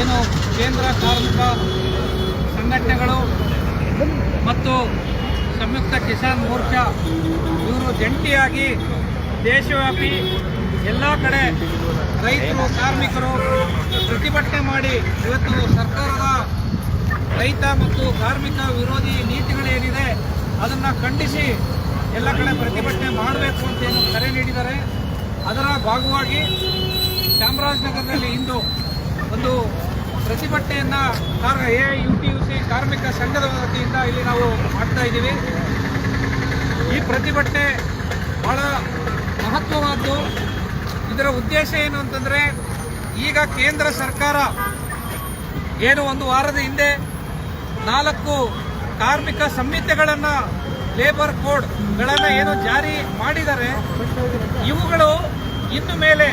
ಏನು ಕೇಂದ್ರ ಕಾರ್ಮಿಕ ಸಂಘಟನೆಗಳು ಮತ್ತು ಸಂಯುಕ್ತ ಕಿಸಾನ್ ಮೋರ್ಚಾ, ಇವರು ಜಂಟಿಯಾಗಿ ದೇಶವ್ಯಾಪಿ ಎಲ್ಲ ಕಡೆ ರೈತರು, ಕಾರ್ಮಿಕರು ಪ್ರತಿಭಟನೆ ಮಾಡಿ ಇವತ್ತು ಸರ್ಕಾರದ ರೈತ ಮತ್ತು ಕಾರ್ಮಿಕ ವಿರೋಧಿ ನೀತಿಗಳೇನಿದೆ ಅದನ್ನು ಖಂಡಿಸಿ ಎಲ್ಲ ಕಡೆ ಪ್ರತಿಭಟನೆ ಮಾಡಬೇಕು ಅಂತ ಏನು ಕರೆ ನೀಡಿದ್ದಾರೆ ಅದರ ಭಾಗವಾಗಿ ಚಾಮರಾಜನಗರದಲ್ಲಿ ಇಂದು ಒಂದು ಪ್ರತಿಭಟನೆಯನ್ನ A U T U C ಕಾರ್ಮಿಕ ಸಂಘದ ವತಿಯಿಂದ ಇಲ್ಲಿ ನಾವು ಮಾಡ್ತಾ ಇದ್ದೀವಿ. ಈ ಪ್ರತಿಭಟನೆ ಬಹಳ ಮಹತ್ವವಾದ್ದು. ಇದರ ಉದ್ದೇಶ ಏನು ಅಂತಂದರೆ, ಈಗ ಕೇಂದ್ರ ಸರ್ಕಾರ ಏನು ಒಂದು ವಾರದ ಹಿಂದೆ ನಾಲ್ಕು ಕಾರ್ಮಿಕ ಸಂಹಿತೆಗಳನ್ನು ಲೇಬರ್ ಕೋಡ್ಗಳನ್ನು ಏನು ಜಾರಿ ಮಾಡಿದ್ದಾರೆ ಇವುಗಳು ಇನ್ನು ಮೇಲೆ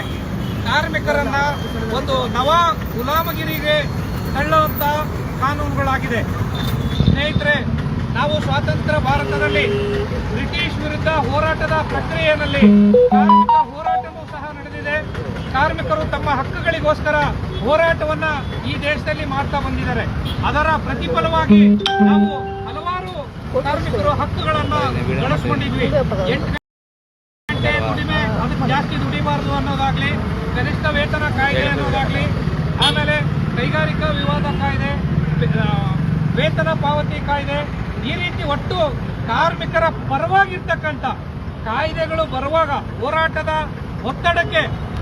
ಕಾರ್ಮಿಕರನ್ನ ಒಂದು ನವ ಗುಲಾಮಗಿರಿಗೆ ತಳ್ಳುವಂತ ಕಾನೂನುಗಳಾಗಿದೆ. ಸ್ನೇಹಿತರೆ, ನಾವು ಸ್ವಾತಂತ್ರ್ಯ ಭಾರತದಲ್ಲಿ ಬ್ರಿಟಿಷ್ ವಿರುದ್ಧ ಹೋರಾಟದ ಪ್ರಕ್ರಿಯೆಯಲ್ಲಿ ಕಾರ್ಮಿಕ ಹೋರಾಟವೂ ಸಹ ನಡೆದಿದೆ. ಕಾರ್ಮಿಕರು ತಮ್ಮ ಹಕ್ಕುಗಳಿಗೋಸ್ಕರ ಹೋರಾಟವನ್ನ ಈ ದೇಶದಲ್ಲಿ ಮಾಡ್ತಾ ಬಂದಿದ್ದಾರೆ. ಅದರ ಪ್ರತಿಫಲವಾಗಿ ನಾವು ಹಲವಾರು ಕಾರ್ಮಿಕರು ಹಕ್ಕುಗಳನ್ನ ಬಳಸ್ಕೊಂಡಿದ್ವಿ. ಎಂಟು ಗಂಟೆ ದುಡಿಮೆ ಅದಕ್ಕೆ ಜಾಸ್ತಿ ದುಡಿಬಾರದು ಅನ್ನೋದಾಗ್ಲಿ ಕನಿಷ್ಠ ವೇತನ ಕಾಯ್ದೆ ಅನ್ನೋದಾಗ್ಲಿ ಆಮೇಲೆ ಕೈಗಾರಿಕಾ ವಿವಾದ ಕಾಯ್ದೆ ವೇತನ ಪಾವತಿ ಕಾಯ್ದೆ ಈ ರೀತಿ ಒಟ್ಟು ಕಾರ್ಮಿಕರ ಪರವಾಗಿರ್ತಕ್ಕಂಥ ಕಾಯ್ದೆಗಳು ಬರುವಾಗ ಹೋರಾಟದ ಒತ್ತಡಕ್ಕೆ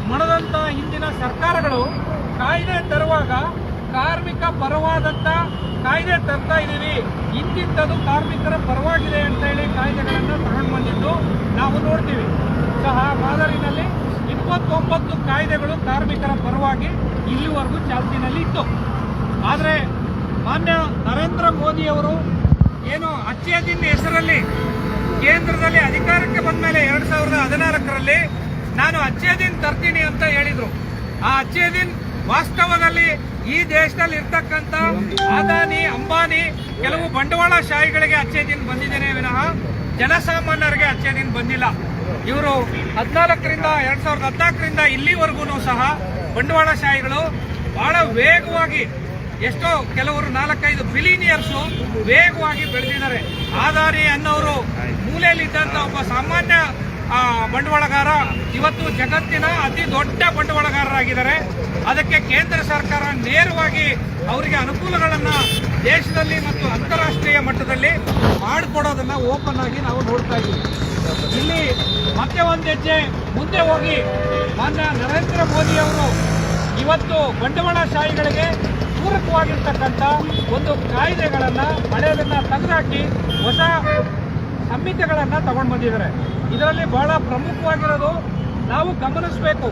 ಮಣದಂತ ಹಿಂದಿನ ಸರ್ಕಾರಗಳು ಕಾಯ್ದೆ ತರುವಾಗ ಕಾರ್ಮಿಕ ಪರವಾದಂತ ಕಾಯ್ದೆ ತರ್ತಾ ಇದ್ದೀವಿ. ಇಂತಿಂಥದ್ದು ಕಾರ್ಮಿಕರ ಪರವಾಗಿದೆ ಅಂತ ಹೇಳಿ ಕಾಯ್ದೆಗಳನ್ನು ತಗೊಂಡು ಬಂದಿದ್ದು ನಾವು ನೋಡ್ತೀವಿ ಸಹ ಮಾದರಿನಲ್ಲಿ ಇಪ್ಪತ್ತೊಂಬತ್ತು ಕಾಯ್ದೆಗಳು ಕಾರ್ಮಿಕರ ಪರವಾಗಿ ಇಲ್ಲಿವರೆಗೂ ಚಾಲ್ತಿನಲ್ಲಿ ಇತ್ತು. ಆದರೆ ಮಾನ್ಯ ನರೇಂದ್ರ ಮೋದಿಯವರು ಏನು ಅಚ್ಚೇದಿನ್ ಹೆಸರಲ್ಲಿ ಕೇಂದ್ರದಲ್ಲಿ ಅಧಿಕಾರಕ್ಕೆ ಬಂದ ಮೇಲೆ ಎರಡ್ ಸಾವಿರದ ಹದಿನಾಲ್ಕರಲ್ಲಿ ನಾನು ಅಚ್ಚೇದಿನ್ ತರ್ತೀನಿ ಅಂತ ಹೇಳಿದ್ರು. ಆ ಅಚ್ಚೇದಿನ್ ವಾಸ್ತವದಲ್ಲಿ ಈ ದೇಶದಲ್ಲಿ ಇರ್ತಕ್ಕಂಥ ಅದಾನಿ ಅಂಬಾನಿ, ಕೆಲವು ಬಂಡವಾಳಶಾಹಿಗಳಿಗೆ ಅಚ್ಚೇದಿನ್ ಬಂದಿದ್ದೇನೆ. ವಿನಃ ಜನಸಾಮಾನ್ಯರಿಗೆ ಅಚ್ಚೇದಿನ್ ಬಂದಿಲ್ಲ. ಇವರು ಹದಿನಾಲ್ಕರಿಂದ ಎರಡ್ ಸಾವಿರದ ಹದಿನಾಲ್ಕರಿಂದ ಇಲ್ಲಿವರೆಗೂ ಸಹ ಬಂಡವಾಳಶಾಹಿಗಳು ಬಹಳ ವೇಗವಾಗಿ ಎಷ್ಟೋ ಕೆಲವರು ನಾಲ್ಕೈದು ಬಿಲಿನಿಯರ್ಸು ವೇಗವಾಗಿ ಬೆಳೆದಿದ್ದಾರೆ. ಆದಾರಿ ಅನ್ನೋರು ಮೂಲೆಯಲ್ಲಿ ಇದ್ದಂತ ಒಬ್ಬ ಸಾಮಾನ್ಯ ಬಂಡವಾಳಗಾರ ಇವತ್ತು ಜಗತ್ತಿನ ಅತಿ ದೊಡ್ಡ ಬಂಡವಾಳಗಾರರಾಗಿದ್ದಾರೆ. ಅದಕ್ಕೆ ಕೇಂದ್ರ ಸರ್ಕಾರ ನೇರವಾಗಿ ಅವರಿಗೆ ಅನುಕೂಲಗಳನ್ನ ದೇಶದಲ್ಲಿ ಮತ್ತು ಅಂತಾರಾಷ್ಟ್ರೀಯ ಮಟ್ಟದಲ್ಲಿ ಓಪನ್ ಆಗಿ ನಾವು ನೋಡ್ತಾ ಇದ್ದೀವಿ. ಇಲ್ಲಿ ಮತ್ತೆ ಒಂದು ಹೆಜ್ಜೆ ಮುಂದೆ ಹೋಗಿ ಮಾನ್ಯ ನರೇಂದ್ರ ಮೋದಿ ಅವರು ಇವತ್ತು ಬಂಡವಾಳಶಾಹಿಗಳಿಗೆ ಪೂರಕವಾಗಿರ್ತಕ್ಕಂಥ ಒಂದು ಕಾಯ್ದೆಗಳನ್ನ ಹಳೆಯದನ್ನ ತೆಗೆದುಹಾಕಿ ಹೊಸ ಸಂಹಿತೆಗಳನ್ನ ತಗೊಂಡು ಬಂದಿದ್ದಾರೆ. ಇದರಲ್ಲಿ ಬಹಳ ಪ್ರಮುಖವಾಗಿರೋದು ನಾವು ಗಮನಿಸಬೇಕು.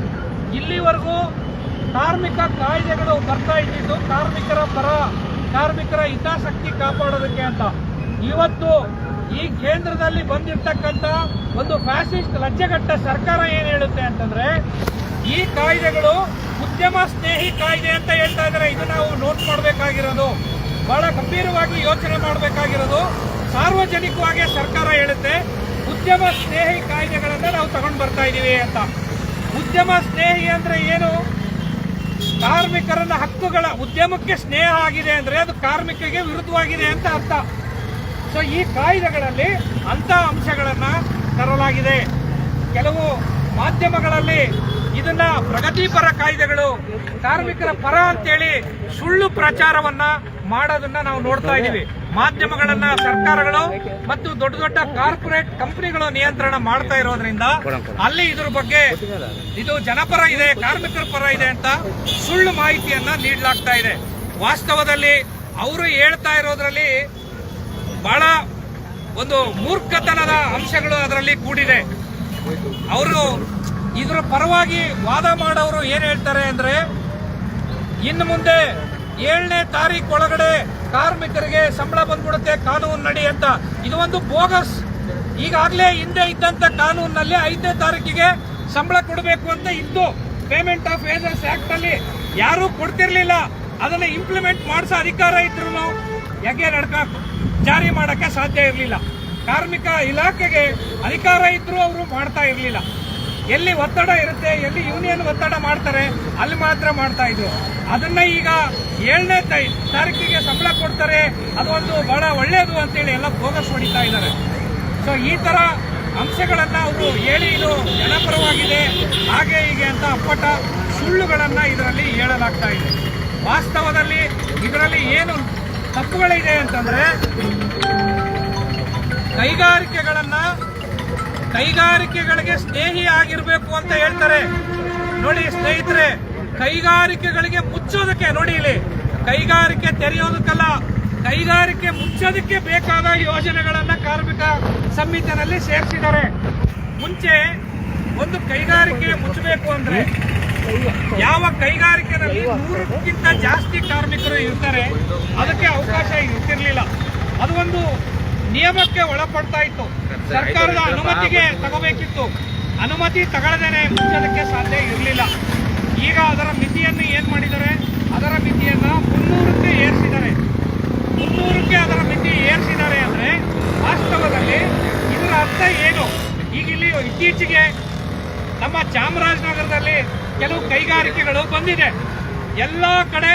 ಇಲ್ಲಿವರೆಗೂ ಕಾರ್ಮಿಕ ಕಾಯ್ದೆಗಳು ಬರ್ತಾ ಇದ್ದಿದ್ದು ಕಾರ್ಮಿಕರ ಪರ, ಕಾರ್ಮಿಕರ ಹಿತಾಸಕ್ತಿ ಕಾಪಾಡೋದಕ್ಕೆ ಅಂತ. ಇವತ್ತು ಈ ಕೇಂದ್ರದಲ್ಲಿ ಬಂದಿರತಕ್ಕಂತ ಒಂದು ಫ್ಯಾಸಿಸ್ಟ್ ಲಜ್ಜೆಗಟ್ಟ ಸರ್ಕಾರ ಏನು ಹೇಳುತ್ತೆ ಅಂತಂದ್ರೆ, ಈ ಕಾಯ್ದೆಗಳು ಉದ್ಯಮ ಸ್ನೇಹಿ ಕಾಯ್ದೆ ಅಂತ ಹೇಳ್ತಾ ಇದ್ದಾರೆ. ಇದು ನಾವು ನೋಟ್ ಮಾಡಬೇಕಾಗಿರೋದು. ಬಹಳ ಗಂಭೀರವಾಗಿ ಯೋಚನೆ ಮಾಡಬೇಕಾಗಿರೋದು. ಸಾರ್ವಜನಿಕವಾಗಿ ಸರ್ಕಾರ ಹೇಳುತ್ತೆ, ಉದ್ಯಮ ಸ್ನೇಹಿ ಕಾಯ್ದೆಗಳನ್ನ ನಾವು ತಗೊಂಡು ಬರ್ತಾ ಇದೀವಿ ಅಂತ. ಉದ್ಯಮ ಸ್ನೇಹಿ ಅಂದ್ರೆ ಏನು? ಕಾರ್ಮಿಕರನ್ನ ಹಕ್ಕುಗಳ, ಉದ್ಯಮಕ್ಕೆ ಸ್ನೇಹ ಆಗಿದೆ ಅಂದ್ರೆ ಅದು ಕಾರ್ಮಿಕರಿಗೆ ವಿರುದ್ಧವಾಗಿದೆ ಅಂತ ಅರ್ಥ. ಸೊ ಈ ಕಾಯ್ದೆಗಳಲ್ಲಿ ಅಂತ ಅಂಶಗಳನ್ನು ತರಲಾಗಿದೆ. ಕೆಲವು ಮಾಧ್ಯಮಗಳಲ್ಲಿ ಇದನ್ನ ಪ್ರಗತಿಪರ ಕಾಯ್ದೆಗಳು, ಕಾರ್ಮಿಕರ ಪರ ಅಂತೇಳಿ ಸುಳ್ಳು ಪ್ರಚಾರವನ್ನ ಮಾಡೋದನ್ನ ನಾವು ನೋಡ್ತಾ ಇದ್ದೀವಿ. ಮಾಧ್ಯಮಗಳನ್ನ ಸರ್ಕಾರಗಳು ಮತ್ತು ದೊಡ್ಡ ದೊಡ್ಡ ಕಾರ್ಪೊರೇಟ್ ಕಂಪನಿಗಳು ನಿಯಂತ್ರಣ ಮಾಡ್ತಾ ಇರೋದ್ರಿಂದ ಅಲ್ಲಿ ಇದ್ರ ಬಗ್ಗೆ ಇದು ಜನಪರ ಇದೆ, ಕಾರ್ಮಿಕರ ಪರ ಇದೆ ಅಂತ ಸುಳ್ಳು ಮಾಹಿತಿಯನ್ನ ನೀಡಲಾಗ್ತಾ ಇದೆ. ವಾಸ್ತವದಲ್ಲಿ ಅವರು ಹೇಳ್ತಾ ಇರೋದ್ರಲ್ಲಿ ಬಹಳ ಒಂದು ಮೂರ್ಖತನದ ಅಂಶಗಳು ಅದರಲ್ಲಿ ಕೂಡಿದೆ. ಅವರು ಇದರ ಪರವಾಗಿ ವಾದ ಮಾಡೋರು ಏನ್ ಹೇಳ್ತಾರೆ ಅಂದ್ರೆ, ಇನ್ನು ಮುಂದೆ ಏಳನೇ ತಾರೀಕು ಒಳಗಡೆ ಕಾರ್ಮಿಕರಿಗೆ ಸಂಬಳ ಬಂದ್ಬಿಡುತ್ತೆ, ಕಾನೂನು ನಡಿ ಅಂತ. ಇದು ಒಂದು ಬೋಗಸ್. ಈಗಾಗಲೇ ಹಿಂದೆ ಇದ್ದಂತ ಕಾನೂನಿನಲ್ಲಿ ಐದನೇ ತಾರೀಕಿಗೆ ಸಂಬಳ ಕೊಡಬೇಕು ಅಂತ ಇತ್ತು ಪೇಮೆಂಟ್ ಆಫ್ ವೇಜಸ್ ಆಕ್ಟ್ ಅಲ್ಲಿ ಯಾರು ಕೊಡ್ತಿರ್ಲಿಲ್ಲ. ಅದನ್ನ ಇಂಪ್ಲಿಮೆಂಟ್ ಮಾಡಿಸೋ ಅಧಿಕಾರ ಇದ್ರು ಯಾಕೆ ನಡ್ಕ ಜಾರಿ ಮಾಡೋಕ್ಕೆ ಸಾಧ್ಯ ಇರಲಿಲ್ಲ. ಕಾರ್ಮಿಕ ಇಲಾಖೆಗೆ ಅಧಿಕಾರ ಇದ್ರೂ ಅವರು ಮಾಡ್ತಾ ಇರಲಿಲ್ಲ. ಎಲ್ಲಿ ಒತ್ತಡ ಇರುತ್ತೆ, ಎಲ್ಲಿ ಯೂನಿಯನ್ ಒತ್ತಡ ಮಾಡ್ತಾರೆ, ಅಲ್ಲಿ ಮಾತ್ರ ಮಾಡ್ತಾ ಇದ್ರು. ಅದನ್ನ ಈಗ ಏಳನೇ ತಾರೀಕಿಗೆ ಸಂಬಳ ಕೊಡ್ತಾರೆ ಅದು ಒಂದು ಬಹಳ ಒಳ್ಳೆಯದು ಅಂತೇಳಿ ಎಲ್ಲ ಬೋಗಸ್ ಹೊಡಿತಾ ಇದ್ದಾರೆ. ಸೊ ಈ ತರ ಅಂಶಗಳನ್ನ ಅವರು ಹೇಳಿ ಇದು ಜನಪರವಾಗಿದೆ. ಹಾಗೆ ಹೀಗೆ ಅಂತ ಅಪ್ಪಟ ಸುಳ್ಳುಗಳನ್ನ ಇದರಲ್ಲಿ ಹೇಳಲಾಗ್ತಾ ಇದೆ. ವಾಸ್ತವದಲ್ಲಿ ಇದರಲ್ಲಿ ಏನು ತಪ್ಪುಗಳಿದೆ ಅಂತಂದ್ರೆ ಕೈಗಾರಿಕೆಗಳನ್ನ ಕೈಗಾರಿಕೆಗಳಿಗೆ ಸ್ನೇಹಿ ಆಗಿರ್ಬೇಕು ಅಂತ ಹೇಳ್ತಾರೆ. ನೋಡಿ ಸ್ನೇಹಿತರೆ, ಕೈಗಾರಿಕೆಗಳಿಗೆ ಮುಚ್ಚೋದಕ್ಕೆ, ನೋಡಿ ಇಲ್ಲಿ, ಕೈಗಾರಿಕೆ ತೆರೆಯೋದಕ್ಕಲ್ಲ, ಕೈಗಾರಿಕೆ ಮುಚ್ಚೋದಕ್ಕೆ ಬೇಕಾದ ಯೋಜನೆಗಳನ್ನ ಕಾರ್ಮಿಕ ಸಂಹಿತೆನಲ್ಲಿ ಸೇರಿಸಿದ್ದಾರೆ. ಮುಂಚೆ ಒಂದು ಕೈಗಾರಿಕೆ ಮುಚ್ಚಬೇಕು ಅಂದ್ರೆ ಯಾವ ಕೈಗಾರಿಕೆನಲ್ಲಿ ನೂರಕ್ಕಿಂತ ಜಾಸ್ತಿ ಕಾರ್ಮಿಕರು ಇರ್ತಾರೆ ಅದಕ್ಕೆ ಅವಕಾಶ ಇರ್ತಿರ್ಲಿಲ್ಲ. ಅದು ಒಂದು ನಿಯಮಕ್ಕೆ ಒಳಪಡ್ತಾ ಇತ್ತು. ಸರ್ಕಾರದ ಅನುಮತಿಗೆ ತಗೋಬೇಕಿತ್ತು. ಅನುಮತಿ ತಗೊಳ್ಳದೇನೆ ಮುಚ್ಚೋದಕ್ಕೆ ಸಾಧ್ಯ ಇರಲಿಲ್ಲ. ಈಗ ಅದರ ಮಿತಿಯನ್ನು ಏನ್ ಮಾಡಿದ್ದಾರೆ? ಅದರ ಮಿತಿಯನ್ನ ಮುನ್ನೂರಕ್ಕೆ ಏರಿಸಿದ್ದಾರೆ. ಮುನ್ನೂರಕ್ಕೆ ಅದರ ಮಿತಿ ಏರಿಸಿದ್ದಾರೆ ಅಂದ್ರೆ ವಾಸ್ತವದಲ್ಲಿ ಇದರ ಅರ್ಥ ಏನು? ಈಗ ಇಲ್ಲಿ ಇತ್ತೀಚೆಗೆ ನಮ್ಮ ಚಾಮರಾಜನಗರದಲ್ಲಿ ಕೆಲವು ಕೈಗಾರಿಕೆಗಳು ಬಂದಿದೆ. ಎಲ್ಲ ಕಡೆ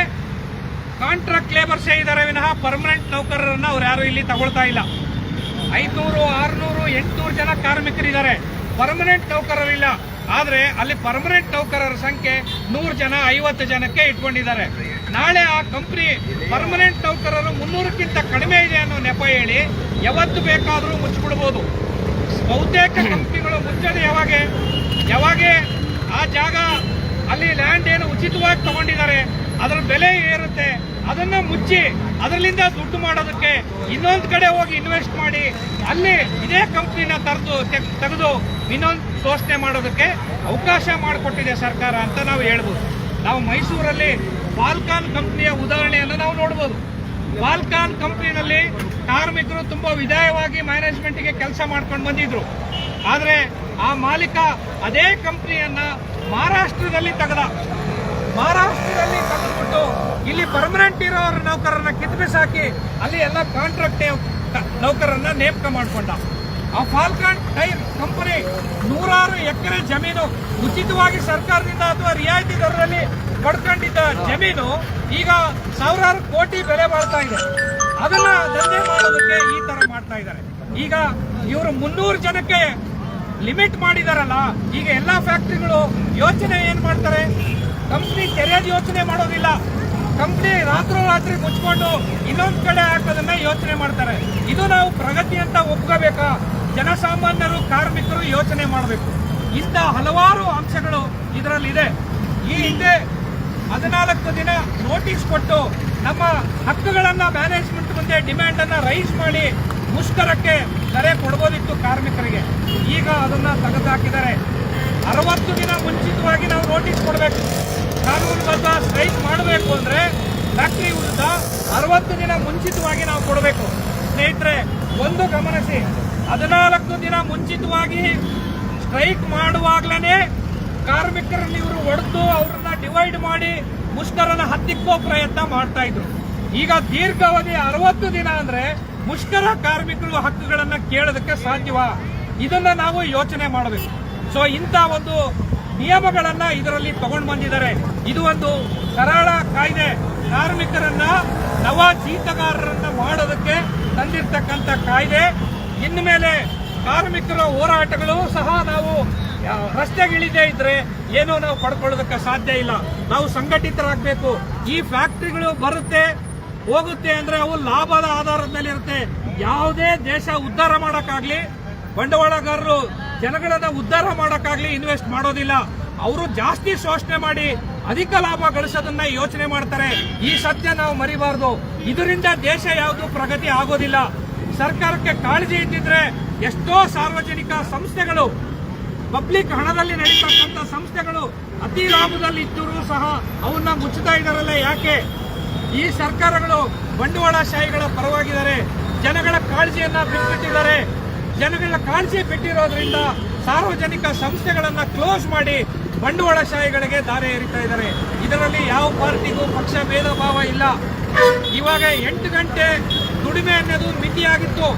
ಕಾಂಟ್ರಾಕ್ಟ್ ಲೇಬರ್ಸೇ ಇದ್ದಾರೆ ವಿನಃ ಪರ್ಮನೆಂಟ್ ನೌಕರರನ್ನು ಅವ್ರು ಯಾರು ಇಲ್ಲಿ ತಗೊಳ್ತಾ ಇಲ್ಲ. ಐದ್ನೂರು ಆರುನೂರು ಎಂಟುನೂರು ಜನ ಕಾರ್ಮಿಕರಿದ್ದಾರೆ. ಪರ್ಮನೆಂಟ್ ನೌಕರರಿಲ್ಲ. ಆದರೆ ಅಲ್ಲಿ ಪರ್ಮನೆಂಟ್ ನೌಕರರ ಸಂಖ್ಯೆ ನೂರು ಜನ ಐವತ್ತು ಜನಕ್ಕೆ ಇಟ್ಕೊಂಡಿದ್ದಾರೆ. ನಾಳೆ ಆ ಕಂಪ್ನಿ ಪರ್ಮನೆಂಟ್ ನೌಕರರು ಮುನ್ನೂರಕ್ಕಿಂತ ಕಡಿಮೆ ಇದೆ ಅನ್ನೋ ನೆಪ ಹೇಳಿ ಯಾವತ್ತು ಬೇಕಾದರೂ ಮುಚ್ಚಿಬಿಡ್ಬೋದು. ಬಹುತೇಕ ಕಂಪ್ನಿಗಳು ಮುಚ್ಚೋದು ಯಾವಾಗೆ? ಯಾವಾಗ ಆ ಜಾಗ ಅಲ್ಲಿ ಲ್ಯಾಂಡ್ ಏನು ಉಚಿತವಾಗಿ ತಗೊಂಡಿದ್ದಾರೆ. ಅದರ ಬೆಲೆ ಏರುತ್ತೆ, ಅದನ್ನ ಮುಚ್ಚಿ ಅದರಲ್ಲಿಂದ ದುಡ್ಡು ಮಾಡೋದಕ್ಕೆ ಇನ್ನೊಂದು ಕಡೆ ಹೋಗಿ ಇನ್ವೆಸ್ಟ್ ಮಾಡಿ, ಅಲ್ಲಿ ಇದೇ ಕಂಪ್ನಿನ ತರದು ತೆಗೆದು ಇನ್ನೊಂದು ಶೋಷಣೆ ಮಾಡೋದಕ್ಕೆ ಅವಕಾಶ ಮಾಡಿಕೊಟ್ಟಿದೆ ಸರ್ಕಾರ ಅಂತ ನಾವು ಹೇಳ್ಬೋದು. ನಾವು ಮೈಸೂರಲ್ಲಿ ಫಾಲ್ಕಾನ್ ಕಂಪ್ನಿಯ ಉದಾಹರಣೆಯನ್ನು ನಾವು ನೋಡ್ಬೋದು. ಫಾಲ್ಕಾನ್ ಕಂಪ್ನಿನಲ್ಲಿ ಕಾರ್ಮಿಕರು ತುಂಬಾ ವಿದಾಯವಾಗಿ ಮ್ಯಾನೇಜ್ಮೆಂಟ್ಗೆ ಕೆಲಸ ಮಾಡ್ಕೊಂಡು ಬಂದಿದ್ರು. ಆದ್ರೆ ಆ ಮಾಲೀಕ ಅದೇ ಕಂಪ್ನಿಯನ್ನ ಮಹಾರಾಷ್ಟ್ರದಲ್ಲಿ ತೆಗೆದ. ಮಹಾರಾಷ್ಟ್ರದಲ್ಲಿ ತೆಗೆದುಬಿಟ್ಟು ಇಲ್ಲಿ ಪರ್ಮನೆಂಟ್ ಇರೋ ನೌಕರರನ್ನ ಕಿತ್ಬಿಸಾಕಿ ಅಲ್ಲಿ ಎಲ್ಲ ಕಾಂಟ್ರಾಕ್ಟ್ ನೌಕರರನ್ನ ನೇಮಕ ಮಾಡಿಕೊಂಡ. ಆ ಫಾಲ್ಕಾನ್ ಟೈರ್ ಕಂಪನಿ ನೂರಾರು ಎಕರೆ ಜಮೀನು ಉಚಿತವಾಗಿ ಸರ್ಕಾರದಿಂದ ಅಥವಾ ರಿಯಾಯಿತಿ ದರದಲ್ಲಿ ಪಡ್ಕೊಂಡಿದ್ದ ಜಮೀನು ಈಗ ಸಾವಿರಾರು ಕೋಟಿ ಬೆಲೆ ಬಾಳ್ತಾ ಇದೆ. ಅದನ್ನ ದಂಧೆ ಮಾಡೋದಕ್ಕೆ ಈ ತರ ಮಾಡ್ತಾ ಇದ್ದಾರೆ. ಈಗ ಇವರು ಮುನ್ನೂರು ಜನಕ್ಕೆ ಲಿಮಿಟ್ ಮಾಡಿದಾರಲ್ಲ, ಈಗ ಎಲ್ಲಾ ಫ್ಯಾಕ್ಟ್ರಿಗಳು ಯೋಚನೆ ಏನ್ ಮಾಡ್ತಾರೆ? ಕಂಪ್ನಿ ತೆರೆಯೋದು ಯೋಚನೆ ಮಾಡೋದಿಲ್ಲ. ಕಂಪ್ನಿ ರಾತ್ರೋರಾತ್ರಿ ಮುಚ್ಕೊಂಡು ಇನ್ನೊಂದ್ ಕಡೆ ಹಾಕೋದನ್ನ ಯೋಚನೆ ಮಾಡ್ತಾರೆ. ಇದು ನಾವು ಪ್ರಗತಿ ಅಂತ ಒಪ್ಕೋಬೇಕಾ? ಜನಸಾಮಾನ್ಯರು, ಕಾರ್ಮಿಕರು ಯೋಚನೆ ಮಾಡಬೇಕು. ಇಂಥ ಹಲವಾರು ಅಂಶಗಳು ಇದರಲ್ಲಿದೆ. ಈ ಹಿಂದೆ ಹದಿನಾಲ್ಕು ದಿನ ನೋಟಿಸ್ ಕೊಟ್ಟು ನಮ್ಮ ಹಕ್ಕುಗಳನ್ನು ಮ್ಯಾನೇಜ್ಮೆಂಟ್ ಮುಂದೆ ಡಿಮ್ಯಾಂಡ್ ಅನ್ನ ರೈಸ್ ಮಾಡಿ ಮುಷ್ಕರಕ್ಕೆ ಕರೆ ಕೊಡ್ಬೋದಿತ್ತು ಕಾರ್ಮಿಕರಿಗೆ. ಈಗ ಅದನ್ನ ತೆಗೆದುಹಾಕಿದ್ದಾರೆ. ಅರವತ್ತು ದಿನ ಮುಂಚಿತವಾಗಿ ನಾವು ನೋಟಿಸ್ ಕೊಡಬೇಕು. ಕಾನೂನುಬದ್ಧ ಸ್ಟ್ರೈಕ್ ಮಾಡಬೇಕು ಅಂದ್ರೆ ಫ್ಯಾಕ್ಟ್ರಿ ವಿರುದ್ಧ ಅರವತ್ತು ದಿನ ಮುಂಚಿತವಾಗಿ ನಾವು ಕೊಡಬೇಕು. ಸ್ನೇಹಿತರೆ, ಒಂದು ಗಮನಿಸಿ, ಹದಿನಾಲ್ಕು ದಿನ ಮುಂಚಿತವಾಗಿ ಸ್ಟ್ರೈಕ್ ಮಾಡುವಾಗ್ಲೇ ಕಾರ್ಮಿಕರಲ್ಲಿ ಇವರು ಒಡೆದು ಅವ್ರನ್ನ ಡಿವೈಡ್ ಮಾಡಿ ಮುಷ್ಕರನ ಹತ್ತಿಕ್ಕೋ ಪ್ರಯತ್ನ ಮಾಡ್ತಾ ಇದ್ರು. ಈಗ ದೀರ್ಘಾವಧಿ ಅರವತ್ತು ದಿನ ಅಂದ್ರೆ ಮುಷ್ಕರ ಕಾರ್ಮಿಕರು ಹಕ್ಕುಗಳನ್ನ ಕೇಳೋದಕ್ಕೆ ಸಾಧ್ಯವಾ? ಇದನ್ನ ನಾವು ಯೋಚನೆ ಮಾಡಬೇಕು. ಸೊ ಇಂಥ ಒಂದು ನಿಯಮಗಳನ್ನ ಇದರಲ್ಲಿ ತಗೊಂಡು ಬಂದಿದ್ದಾರೆ. ಇದು ಒಂದು ಕರಾಳ ಕಾಯ್ದೆ. ಕಾರ್ಮಿಕರನ್ನ ನವ ಜೀತಗಾರರನ್ನ ಮಾಡೋದಕ್ಕೆ ತಂದಿರ್ತಕ್ಕಂಥ ಕಾಯ್ದೆ. ಇನ್ಮೇಲೆ ಕಾರ್ಮಿಕರ ಹೋರಾಟಗಳು ಸಹ ನಾವು ರಸ್ತೆಗಿಳಿದೇ ಇದ್ರೆ ಏನೂ ನಾವು ಪಡ್ಕೊಳ್ಳೋದಕ್ಕೆ ಸಾಧ್ಯ ಇಲ್ಲ. ನಾವು ಸಂಘಟಿತರಾಗಬೇಕು. ಈ ಫ್ಯಾಕ್ಟ್ರಿಗಳು ಬರುತ್ತೆ, ಹೋಗುತ್ತೆ ಅಂದ್ರೆ ಅವು ಲಾಭದ ಆಧಾರದ ಮೇಲೆ ಇರುತ್ತೆ ಯಾವುದೇ ದೇಶ ಉದ್ಧಾರ ಮಾಡಕ್ಕಾಗ್ಲಿ, ಬಂಡವಾಳಗಾರರು ಜನಗಳನ್ನ ಉದ್ಧಾರ ಮಾಡಕ್ಕಾಗ್ಲಿ ಇನ್ವೆಸ್ಟ್ ಮಾಡೋದಿಲ್ಲ. ಅವರು ಜಾಸ್ತಿ ಶೋಷಣೆ ಮಾಡಿ ಅಧಿಕ ಲಾಭ ಗಳಿಸೋದನ್ನ ಯೋಚನೆ ಮಾಡ್ತಾರೆ. ಈ ಸತ್ಯ ನಾವು ಮರಿಬಾರದು. ಇದರಿಂದ ದೇಶ ಯಾವುದು ಪ್ರಗತಿ ಆಗೋದಿಲ್ಲ. ಸರ್ಕಾರಕ್ಕೆ ಕಾಳಜಿ ಇದ್ದಿದ್ರೆ ಎಷ್ಟೋ ಸಾರ್ವಜನಿಕ ಸಂಸ್ಥೆಗಳು ಪಬ್ಲಿಕ್ ಹಣದಲ್ಲಿ ನಡೀತಕ್ಕಂಥ ಸಂಸ್ಥೆಗಳು ಅತಿ ಲಾಭದಲ್ಲಿ ಇದ್ದರೂ ಸಹ ಅವನ್ನ ಮುಚ್ಚುತ್ತಾ ಇದ್ದಾರಲ್ಲ, ಯಾಕೆ? ಈ ಸರ್ಕಾರಗಳು ಬಂಡವಾಳಶಾಹಿಗಳ ಪರವಾಗಿದ್ದಾರೆ. ಜನಗಳ ಕಾಳಜಿಯನ್ನ ಬಿಟ್ಟುಬಿಟ್ಟಿದ್ದಾರೆ. ಜನಗಳ ಕಾಳಜಿ ಬಿಟ್ಟಿರೋದ್ರಿಂದ ಸಾರ್ವಜನಿಕ ಸಂಸ್ಥೆಗಳನ್ನ ಕ್ಲೋಸ್ ಮಾಡಿ ಬಂಡವಾಳಶಾಹಿಗಳಿಗೆ ದಾರಿ ಏರಿತಾ ಇದ್ದಾರೆ. ಇದರಲ್ಲಿ ಯಾವ ಪಾರ್ಟಿಗೂ ಪಕ್ಷ ಭೇದ ಭಾವ ಇಲ್ಲ. ಇವಾಗ ಎಂಟು ಗಂಟೆ ದುಡಿಮೆ ಅನ್ನೋದು ಮಿತಿಯಾಗಿತ್ತು.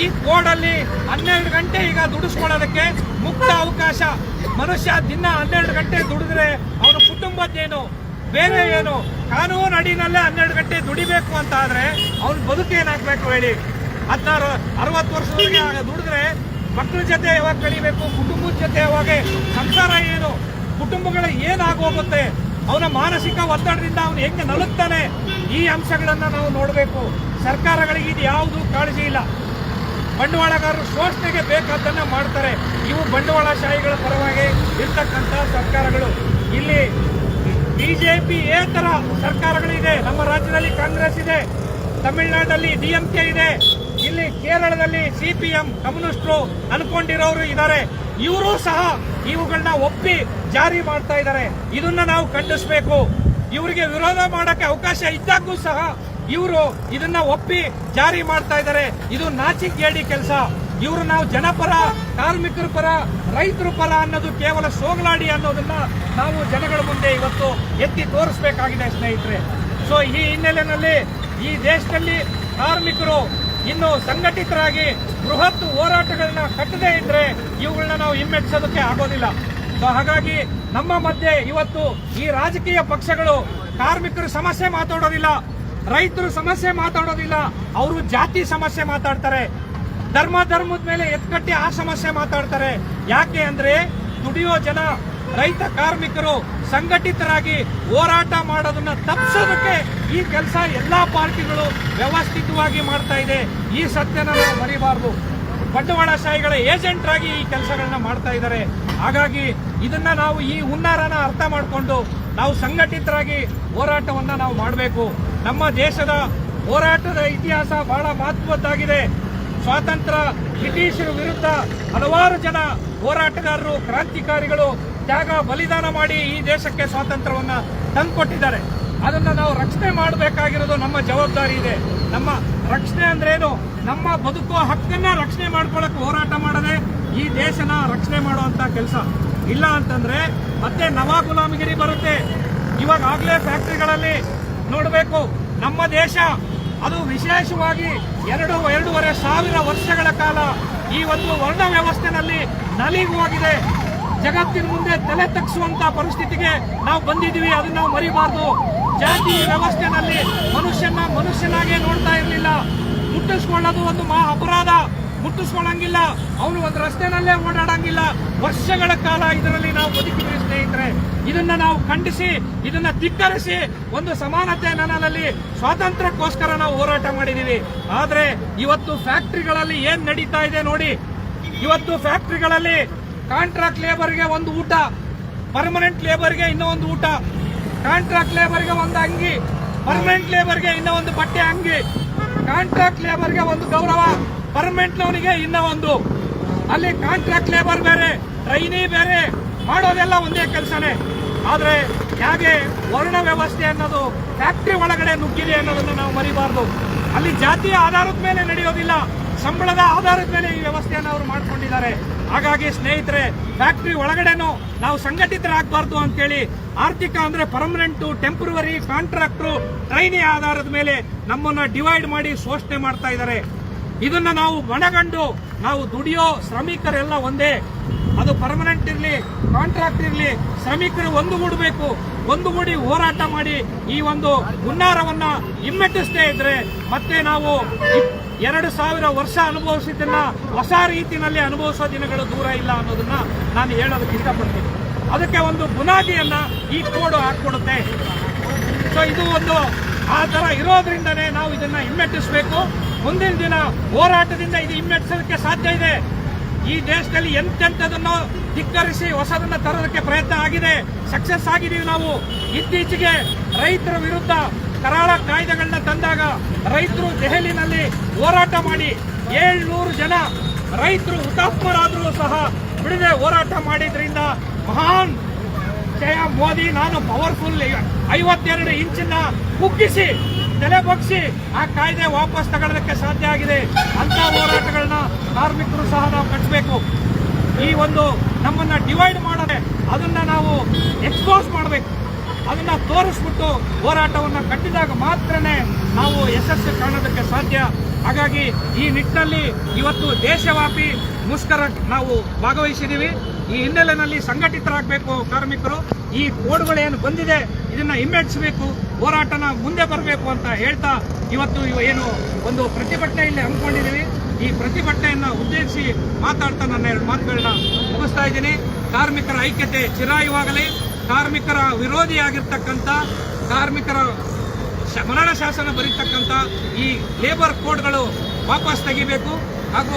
ಈ ಕೋಡಲ್ಲಿ ಹನ್ನೆರಡು ಗಂಟೆ ಈಗ ದುಡಿಸ್ಕೊಳ್ಳೋದಕ್ಕೆ ಮುಕ್ತ ಅವಕಾಶ. ಮನುಷ್ಯ ದಿನ ಹನ್ನೆರಡು ಗಂಟೆ ದುಡಿದ್ರೆ ಅವನ ಕುಟುಂಬದ್ದೇನು ಬೇರೆ ಏನು, ಕಾನೂನು ಅಡಿನಲ್ಲೇ ಹನ್ನೆರಡು ಗಂಟೆ ದುಡಿಬೇಕು ಅಂತ ಆದ್ರೆ ಅವ್ನ ಬದುಕು ಏನಾಗ್ಬೇಕು ಹೇಳಿ? ಹದಿನಾರು, ಅರವತ್ತು ವರ್ಷದವರೆಗೆ ದುಡಿದ್ರೆ ಮಕ್ಕಳ ಜೊತೆ ಯಾವಾಗ ಕಳಿಬೇಕು ಕುಟುಂಬದ ಜೊತೆ ಯಾವಾಗ, ಸಂಸಾರ ಏನು, ಕುಟುಂಬಗಳ ಏನಾಗೋಗುತ್ತೆ ಅವನ ಮಾನಸಿಕ ಒತ್ತಡದಿಂದ ಅವನು ಹೆಂಗೆ ನಲುತ್ತಾನೆ ಈ ಅಂಶಗಳನ್ನು ನಾವು ನೋಡಬೇಕು. ಸರ್ಕಾರಗಳಿಗೆ ಇದು ಯಾವುದು ಕಾಳಜಿ ಇಲ್ಲ. ಬಂಡವಾಳಗಾರರು ಶೋಷಣೆಗೆ ಬೇಕಾದ್ದನ್ನ ಮಾಡ್ತಾರೆ. ಇವು ಬಂಡವಾಳಶಾಹಿಗಳ ಪರವಾಗಿ ಇರ್ತಕ್ಕಂಥ ಸರ್ಕಾರಗಳು. ಇಲ್ಲಿ ಬಿಜೆಪಿ ಏತರ ಸರ್ಕಾರಗಳಿದೆ. ನಮ್ಮ ರಾಜ್ಯದಲ್ಲಿ ಕಾಂಗ್ರೆಸ್ ಇದೆ. ತಮಿಳುನಾಡಲ್ಲಿ ಡಿಎಂಕೆ ಇದೆ. ಇಲ್ಲಿ ಕೇರಳದಲ್ಲಿ ಸಿಪಿಎಂ ಕಮ್ಯುನಿಸ್ಟ್ರು ಅನ್ಕೊಂಡಿರೋರು ಇದ್ದಾರೆ ಇವರು ಸಹ ಇವುಗಳನ್ನ ಒಪ್ಪಿ ಜಾರಿ ಮಾಡ್ತಾ ಇದ್ದಾರೆ ಇದನ್ನ ನಾವು ಖಂಡಿಸಬೇಕು. ಇವರಿಗೆ ವಿರೋಧ ಮಾಡಕ್ಕೆ ಅವಕಾಶ ಇದ್ದಾಗೂ ಸಹ ಇವರು ಇದನ್ನ ಒಪ್ಪಿ ಜಾರಿ ಮಾಡ್ತಾ ಇದ್ದಾರೆ. ಇದು ನಾಚಿಕೇಡಿ ಕೆಲಸ. ಇವರು ನಾವು ಜನಪರ, ಕಾರ್ಮಿಕರ ಪರ, ರೈತರ ಪರ ಅನ್ನೋದು ಕೇವಲ ಸೋಗಲಾಡಿ ಅನ್ನೋದನ್ನ ನಾವು ಜನಗಳ ಮುಂದೆ ಇವತ್ತು ಎತ್ತಿ ತೋರಿಸಬೇಕಾಗಿದೆ ಸ್ನೇಹಿತರೆ. ಸೊ ಈ ಹಿನ್ನೆಲೆಯಲ್ಲಿ ಈ ದೇಶದಲ್ಲಿ ಕಾರ್ಮಿಕರು ಇನ್ನು ಸಂಘಟಿತರಾಗಿ ಬೃಹತ್ ಹೋರಾಟಗಳನ್ನ ಕಟ್ಟದೇ ಇದ್ರೆ ಇವುಗಳನ್ನ ನಾವು ಹಿಮ್ಮೆಟ್ಟಿಸೋದಕ್ಕೆ ಆಗೋದಿಲ್ಲ. ಸೊ ಹಾಗಾಗಿ ನಮ್ಮ ಮಧ್ಯೆ ಇವತ್ತು ಈ ರಾಜಕೀಯ ಪಕ್ಷಗಳು ಕಾರ್ಮಿಕರ ಸಮಸ್ಯೆ ಮಾತಾಡೋದಿಲ್ಲ. ರೈತರ ಸಮಸ್ಯೆ ಮಾತಾಡೋದಿಲ್ಲ, ಅವರು ಜಾತಿ ಸಮಸ್ಯೆ ಮಾತಾಡ್ತಾರೆ. ಧರ್ಮ ಧರ್ಮದ ಮೇಲೆ ಎತ್ಕಟ್ಟಿ ಆ ಸಮಸ್ಯೆ ಮಾತಾಡ್ತಾರೆ. ಯಾಕೆ ಅಂದ್ರೆ ದುಡಿಯೋ ಜನ, ರೈತ ಕಾರ್ಮಿಕರು ಸಂಘಟಿತರಾಗಿ ಹೋರಾಟ ಮಾಡೋದನ್ನ ತಪ್ಪಿಸೋದಕ್ಕೆ ಈ ಕೆಲಸ ಎಲ್ಲಾ ಪಾರ್ಟಿಗಳು ವ್ಯವಸ್ಥಿತವಾಗಿ ಮಾಡ್ತಾ ಇದೆ. ಈ ಸತ್ಯನ ನಾವು ಮರಿಬಾರ್ದು. ಬಂಡವಾಳಶಾಹಿಗಳ ಏಜೆಂಟ್ ಆಗಿ ಈ ಕೆಲಸಗಳನ್ನ ಮಾಡ್ತಾ ಇದ್ದಾರೆ. ಹಾಗಾಗಿ ಇದನ್ನ ನಾವು ಈ ಹುನ್ನಾರನ ಅರ್ಥ ಮಾಡಿಕೊಂಡು ನಾವು ಸಂಘಟಿತರಾಗಿ ಹೋರಾಟವನ್ನ ನಾವು ಮಾಡಬೇಕು. ನಮ್ಮ ದೇಶದ ಹೋರಾಟದ ಇತಿಹಾಸ ಬಹಳ ಮಹತ್ವದ್ದಾಗಿದೆ. ಸ್ವಾತಂತ್ರ್ಯ ಬ್ರಿಟಿಷರ ವಿರುದ್ಧ ಹಲವಾರು ಜನ ಹೋರಾಟಗಾರರು, ಕ್ರಾಂತಿಕಾರಿಗಳು ತ್ಯಾಗ, ಬಲಿದಾನ ಮಾಡಿ ಈ ದೇಶಕ್ಕೆ ಸ್ವಾತಂತ್ರ್ಯವನ್ನು ತಂದುಕೊಟ್ಟಿದ್ದಾರೆ. ಅದನ್ನು ನಾವು ರಕ್ಷಣೆ ಮಾಡಬೇಕಾಗಿರೋದು ನಮ್ಮ ಜವಾಬ್ದಾರಿ ಇದೆ. ನಮ್ಮ ರಕ್ಷಣೆ ಅಂದ್ರೇನು ನಮ್ಮ ಬದುಕುವ ಹಕ್ಕನ್ನ ರಕ್ಷಣೆ ಮಾಡ್ಕೊಳ್ಳೋಕೆ ಹೋರಾಟ ಮಾಡದೆ ಈ ದೇಶನ ರಕ್ಷಣೆ ಮಾಡುವಂಥ ಕೆಲಸ. ಇಲ್ಲ ಅಂತಂದ್ರೆ ಮತ್ತೆ ನವಾ ಗುಲಾಮಗಿರಿ ಬರುತ್ತೆ. ಇವಾಗ ಫ್ಯಾಕ್ಟರಿಗಳಲ್ಲಿ ನೋಡಬೇಕು. ನಮ್ಮ ದೇಶ, ಅದು ವಿಶೇಷವಾಗಿ ಎರಡು, ಎರಡೂವರೆ ಸಾವಿರ ವರ್ಷಗಳ ಕಾಲ ಈ ಒಂದು ವರ್ಣ ವ್ಯವಸ್ಥೆನಲ್ಲಿ ನಲಿಗೆ ಹೋಗಿದೆ ಜಗತ್ತಿನ ಮುಂದೆ ತಲೆ ತಗ್ಗಿಸುವಂತ ಪರಿಸ್ಥಿತಿಗೆ ನಾವು ಬಂದಿದ್ದೀವಿ. ಅದನ್ನ ನಾವು ಮರಿಬಾರ್ದು. ಜಾತಿ ವ್ಯವಸ್ಥೆನಲ್ಲಿ ಮನುಷ್ಯನ ಮನುಷ್ಯನಾಗೆ ನೋಡ್ತಾ ಇರಲಿಲ್ಲ. ಮುಟ್ಟಿಸ್ಕೊಳ್ಳೋದು ಒಂದು ಮಹಾ ಅಪರಾಧ. ಮುಟ್ಟಿಸ್ಕೊಳ್ಳಂಗಿಲ್ಲ ಅವನು ಒಂದು ರಸ್ತೆನಲ್ಲೇ ಓಡಾಡಂಗಿಲ್ಲ. ವರ್ಷಗಳ ಕಾಲ ಇದರಲ್ಲಿ ನಾವು ಬದುಕಿದ್ವಿ ಸ್ನೇಹಿತರೆ. ಇದನ್ನ ನಾವು ಖಂಡಿಸಿ, ಇದನ್ನ ಧಿಕ್ಕರಿಸಿ, ಒಂದು ಸಮಾನತೆ ನನ್ನಲ್ಲಿ, ಸ್ವಾತಂತ್ರ್ಯಕ್ಕೋಸ್ಕರ ನಾವು ಹೋರಾಟ ಮಾಡಿದೀವಿ. ಆದ್ರೆ ಇವತ್ತು ಫ್ಯಾಕ್ಟ್ರಿಗಳಲ್ಲಿ ಏನ್ ನಡೀತಾ ಇದೆ ನೋಡಿ. ಇವತ್ತು ಫ್ಯಾಕ್ಟ್ರಿಗಳಲ್ಲಿ ಕಾಂಟ್ರಾಕ್ಟ್ ಲೇಬರ್ಗೆ ಒಂದು ಊಟ, ಪರ್ಮನೆಂಟ್ ಲೇಬರ್ಗೆ ಇನ್ನೂ ಒಂದು ಊಟ, ಕಾಂಟ್ರಾಕ್ಟ್ ಲೇಬರ್ಗೆ ಒಂದು ಅಂಗಿ, ಪರ್ಮನೆಂಟ್ ಲೇಬರ್ಗೆ ಇನ್ನೂ ಒಂದು ಬಟ್ಟೆ ಅಂಗಿ, ಕಾಂಟ್ರಾಕ್ಟ್ ಲೇಬರ್ಗೆ ಒಂದು ಗೌರವ. ಪರ್ಮನೆಂಟ್ ನವನಿಗೆ ಇನ್ನ ಒಂದು. ಅಲ್ಲಿ ಕಾಂಟ್ರಾಕ್ಟ್ ಲೇಬರ್ ಬೇರೆ ಟ್ರೈನಿ ಬೇರೆ, ಮಾಡೋದೆಲ್ಲ ಒಂದೇ ಕೆಲಸನೇ. ಆದರೆ ಹೇಗೆ ವರ್ಣ ವ್ಯವಸ್ಥೆ ಅನ್ನೋದು ಫ್ಯಾಕ್ಟ್ರಿ ಒಳಗಡೆ ನುಗ್ಗಿದೆ ಅನ್ನೋದನ್ನ ನಾವು ಮರಿಬಾರ್ದು. ಅಲ್ಲಿ ಜಾತಿಯ ಆಧಾರದ ಮೇಲೆ ನಡೆಯೋದಿಲ್ಲ, ಸಂಬಳದ ಆಧಾರದ ಮೇಲೆ ಈ ವ್ಯವಸ್ಥೆಯನ್ನು ಅವರು ಮಾಡ್ಕೊಂಡಿದ್ದಾರೆ. ಹಾಗಾಗಿ ಸ್ನೇಹಿತರೆ ಫ್ಯಾಕ್ಟ್ರಿ ಒಳಗಡೆನೂ ನಾವು ಸಂಘಟಿತರಾಗಬಾರ್ದು ಅಂತೇಳಿ ಆರ್ಥಿಕ ಅಂದ್ರೆ ಪರ್ಮನೆಂಟ್ ಟೆಂಪ್ರವರಿ ಕಾಂಟ್ರಾಕ್ಟ್ರು ಟ್ರೈನಿ ಆಧಾರದ ಮೇಲೆ ನಮ್ಮನ್ನ ಡಿವೈಡ್ ಮಾಡಿ ಶೋಷಣೆ ಮಾಡ್ತಾ ಇದ್ದಾರೆ. ಇದನ್ನ ನಾವು ಮನಗಂಡು ನಾವು ದುಡಿಯೋ ಶ್ರಮಿಕರೆಲ್ಲ ಒಂದೇ. ಅದು ಪರ್ಮನೆಂಟ್ ಇರಲಿ ಕಾಂಟ್ರಾಕ್ಟ್ ಇರಲಿ, ಶ್ರಮಿಕರು ಒಂದುಗೂಡಬೇಕು ಒಂದುಗೂಡಿ ಹೋರಾಟ ಮಾಡಿ ಈ ಒಂದು ಹುನ್ನಾರವನ್ನ ಹಿಮ್ಮೆಟ್ಟಿಸದೇ ಇದ್ರೆ ಮತ್ತೆ ನಾವು ಎರಡು ಸಾವಿರ ವರ್ಷ ಅನುಭವಿಸಿದ್ದನ್ನ ಹೊಸ ರೀತಿಯಲ್ಲಿ ಅನುಭವಿಸೋ ದಿನಗಳು ದೂರ ಇಲ್ಲ ಅನ್ನೋದನ್ನ ನಾನು ಹೇಳೋದಕ್ಕೆ ಇಷ್ಟಪಡ್ತೀನಿ. ಅದಕ್ಕೆ ಒಂದು ಬುನಾದಿಯನ್ನ ಈ ಕೋಡು ಹಾಕೊಡುತ್ತೆ ಸೊ ಇದು ಒಂದು ಆ ಥರ ಇರೋದ್ರಿಂದನೇ ನಾವು ಇದನ್ನ ಹಿಮ್ಮೆಟ್ಟಿಸಬೇಕು. ಮುಂದಿನ ದಿನ ಹೋರಾಟದಿಂದ ಇದು ಹಿಮ್ಮೆಟ್ಟಿಸೋದಕ್ಕೆ ಸಾಧ್ಯ ಇದೆ. ಈ ದೇಶದಲ್ಲಿ ಎಂತೆಂಥದನ್ನು ಧಿಕ್ಕರಿಸಿ ಹೊಸದನ್ನ ತರೋದಕ್ಕೆ ಪ್ರಯತ್ನ ಆಗಿದೆ. ಸಕ್ಸಸ್ ಆಗಿದ್ದೀವಿ ನಾವು. ಇತ್ತೀಚೆಗೆ ರೈತರ ವಿರುದ್ಧ ಕರಾಳ ಕಾಯ್ದೆಗಳನ್ನ ತಂದಾಗ ರೈತರು ದೆಹಲಿನಲ್ಲಿ ಹೋರಾಟ ಮಾಡಿ ಏಳ್ನೂರು ಜನ ರೈತರು ಹುತಾತ್ಮರಾದರೂ ಸಹ ಬಿಡದೆ ಹೋರಾಟ ಮಾಡಿದ್ರಿಂದ ಮಹಾನ್ ಜಯ ಮೋದಿ, ನಾನು ಪವರ್ಫುಲ್ ಐವತ್ತೆರಡು ಇಂಚಿನ ಕುಗ್ಗಿಸಿ, ತಲೆ ಬಗ್ಸಿ ಆ ಕಾಯ್ದೆ ವಾಪಸ್ ತಗೊಳ್ಳೋದಕ್ಕೆ ಸಾಧ್ಯ ಆಗಿದೆ. ಅಂತ ಹೋರಾಟಗಳನ್ನ ಕಾರ್ಮಿಕರು ಸಹ ನಾವು ಕಟ್ಟಬೇಕು ಈ ಒಂದು ನಮ್ಮನ್ನ ಡಿವೈಡ್ ಮಾಡದೆ ಅದನ್ನ ನಾವು ಎಕ್ಸ್ಪೋಸ್ ಮಾಡಬೇಕು. ಅದನ್ನ ತೋರಿಸ್ಬಿಟ್ಟು ಹೋರಾಟವನ್ನು ಕಟ್ಟಿದಾಗ ಮಾತ್ರನೇ ನಾವು ಯಶಸ್ಸು ಕಾಣೋದಕ್ಕೆ ಸಾಧ್ಯ. ಹಾಗಾಗಿ ಈ ನಿಟ್ಟಿನಲ್ಲಿ ಇವತ್ತು ದೇಶವ್ಯಾಪಿ ಮುಷ್ಕರ ನಾವು ಭಾಗವಹಿಸಿದ್ದೀವಿ. ಈ ಹಿನ್ನೆಲೆಯಲ್ಲಿ ಸಂಘಟಿತರಾಗಬೇಕು ಕಾರ್ಮಿಕರು, ಈ ಕೋಡ್ಗಳೇನು ಬಂದಿದೆ, ಇದನ್ನ ಹಿಮ್ಮೆಟ್ಟಿಸಬೇಕು, ಹೋರಾಟನ ಮುಂದೆ ಬರಬೇಕು ಅಂತ ಹೇಳ್ತಾ ಇವತ್ತು ಇವ ಏನು ಒಂದು ಪ್ರತಿಭಟನೆ ಇಲ್ಲಿ ಹಮ್ಮಿಕೊಂಡಿದ್ದೀವಿ. ಈ ಪ್ರತಿಭಟನೆಯನ್ನ ಉದ್ದೇಶಿಸಿ ಮಾತಾಡ್ತಾ ನನ್ನ ಎರಡು ಮಾತುಗಳನ್ನ ಮುಗಿಸ್ತಾ ಇದ್ದೀನಿ. ಕಾರ್ಮಿಕರ ಐಕ್ಯತೆ ಚಿರಾಯುವಾಗಲಿ, ಕಾರ್ಮಿಕರ ವಿರೋಧಿಯಾಗಿರ್ತಕ್ಕಂಥ, ಕಾರ್ಮಿಕರ ಮರಣ ಶಾಸನ ಬರೀತಕ್ಕಂಥ ಈ ಲೇಬರ್ ಕೋಡ್ಗಳು ವಾಪಸ್ ತೆಗಿಬೇಕು. ಹಾಗೂ